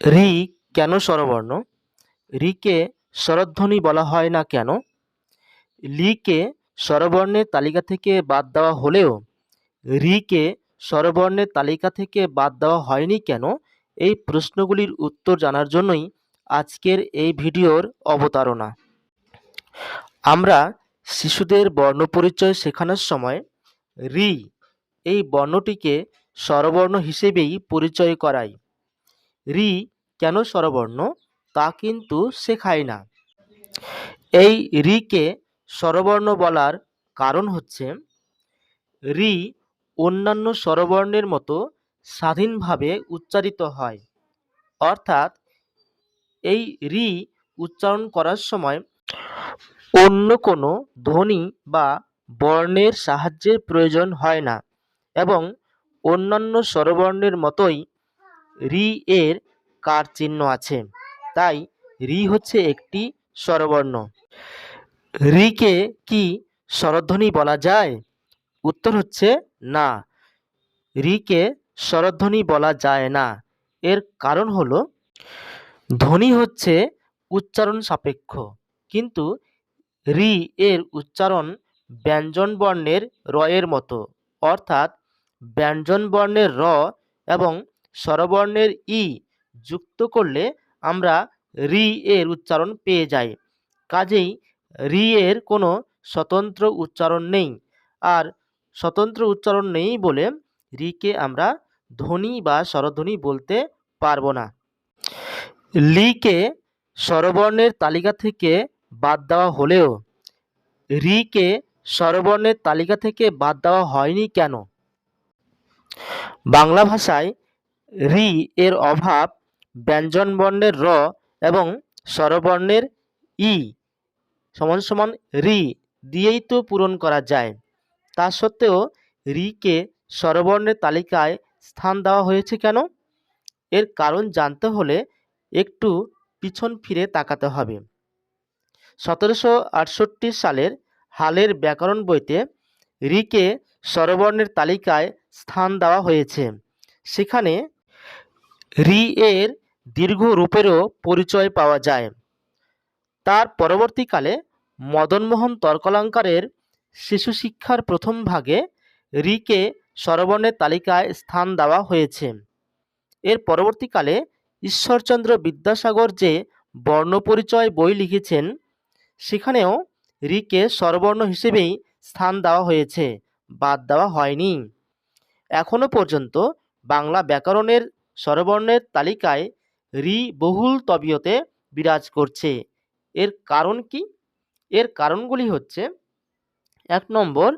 রি কেন স্বরবর্ণ? রিকে স্বরধ্বনি বলা হয় না কেন? লিকে স্বরবর্ণের তালিকা থেকে বাদ দেওয়া হলেও রিকে স্বরবর্ণের তালিকা থেকে বাদ দেওয়া হয়নি কেন? এই প্রশ্নগুলির উত্তর জানার জন্যই আজকের এই ভিডিওর অবতারণা। আমরা শিশুদের বর্ণপরিচয় শেখানোর সময় রি এই বর্ণটিকে স্বরবর্ণ হিসেবেই পরিচয় করাই। রি কেন স্বরবর্ণ? তা কিন্তু শেখায় না। এই রিকে স্বরবর্ণ বলার কারণ হচ্ছে, রি অন্যান্য স্বরবর্ণের মতো স্বাধীনভাবে উচ্চারিত হয়। অর্থাৎ, এই রি উচ্চারণ করার সময় অন্য কোনো ধ্বনি বা বর্ণের সাহায্যের প্রয়োজন হয় না এবং অন্যান্য স্বরবর্ণের মতোই রি এর কার চিহ্ন আছে? তাই রি হচ্ছে একটি স্বরবর্ণ। রিকে কি স্বরধ্বনি বলা যায়? উত্তর হচ্ছে না। রিকে স্বরধ্বনি বলা যায় না। এর কারণ হলো, ধ্বনি হচ্ছে উচ্চারণ সাপেক্ষ। কিন্তু রি এর উচ্চারণ ব্যঞ্জন বর্ণের র এর মতো। অর্থাৎ ব্যঞ্জন বর্ণের র এবং স্বরবর্ণের ই যুক্ত করলে আমরা রি এর উচ্চারণ পেয়ে যাই। কাজেই রি এর কোনো স্বতন্ত্র উচ্চারণ নেই। আর স্বতন্ত্র উচ্চারণ নেই বলে রিকে আমরা ধ্বনি বা স্বরধ্বনি বলতে পারব না। লিকে স্বরবর্ণের তালিকা থেকে বাদ দেওয়া হলেও রিকে স্বরবর্ণের তালিকা থেকে বাদ দেওয়া হয়নি কেন? বাংলা ভাষায় রি এর অভাব ব্যঞ্জনবর্ণের র এবং স্বরবর্ণের ই সমান সমান রি দিয়েই তো পূরণ করা যায়। তা সত্ত্বেও রিকে স্বরবর্ণের তালিকায় স্থান দেওয়া হয়েছে কেন? এর কারণ জানতে হলে একটু পিছন ফিরে তাকাতে হবে। সতেরোশো আটষট্টি সালের হালের ব্যাকরণ বইতে রিকে স্বরবর্ণের তালিকায় স্থান দেওয়া হয়েছে। সেখানে রি এর দীর্ঘ রূপেরও পরিচয় পাওয়া যায়। তার পরবর্তীকালে মদনমোহন তর্কলঙ্কারের শিশু শিক্ষার প্রথম ভাগে রিকে স্বরবর্ণের তালিকায় স্থান দেওয়া হয়েছে। এর পরবর্তীকালে ঈশ্বরচন্দ্র বিদ্যাসাগর যে বর্ণপরিচয় বই লিখেছেন, সেখানেও রিকে স্বরবর্ণ হিসেবেই স্থান দেওয়া হয়েছে, বাদ দেওয়া হয়নি। এখনও পর্যন্ত বাংলা ব্যাকরণের স্বরবর্ণের তালিকায় রি বহুল তবিয়তে বিরাজ করছে। এর কারণ কি? এর কারণগুলি হচ্ছে, এক নম্বর,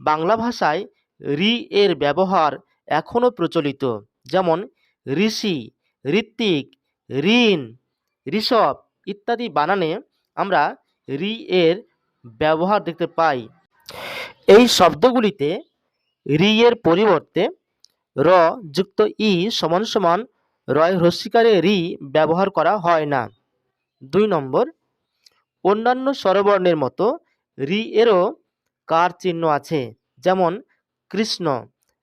বাংলা ভাষায় রি এর ব্যবহার এখনও প্রচলিত। যেমন, ঋষি, ঋত্বিক, ঋণ, ঋষভ ইত্যাদি বানানে আমরা রি এর ব্যবহার দেখতে পাই। এই শব্দগুলিতে রি এর পরিবর্তে র যুক্ত ই সমান সমান রয় হ্রস্বীকারে রি ব্যবহার করা হয় না। দুই নম্বর, অন্যান্য স্বরবর্ণের মতো রি এরও কার চিহ্ন আছে? যেমন, কৃষ্ণ,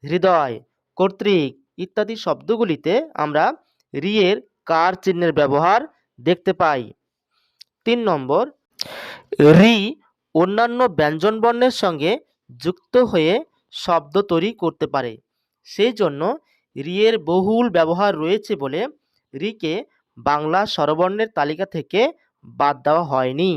হৃদয়, কর্তৃক ইত্যাদি শব্দগুলিতে আমরা রি এর কার চিহ্নের ব্যবহার দেখতে পাই। তিন নম্বর, রি অন্যান্য ব্যঞ্জনবর্ণের সঙ্গে যুক্ত হয়ে শব্দ তৈরি করতে পারে। সেই জন্য রিয়ের বহুল ব্যবহার রয়েছে বলে রিকে বাংলা স্বরবর্ণের তালিকা থেকে বাদ দেওয়া হয়নি।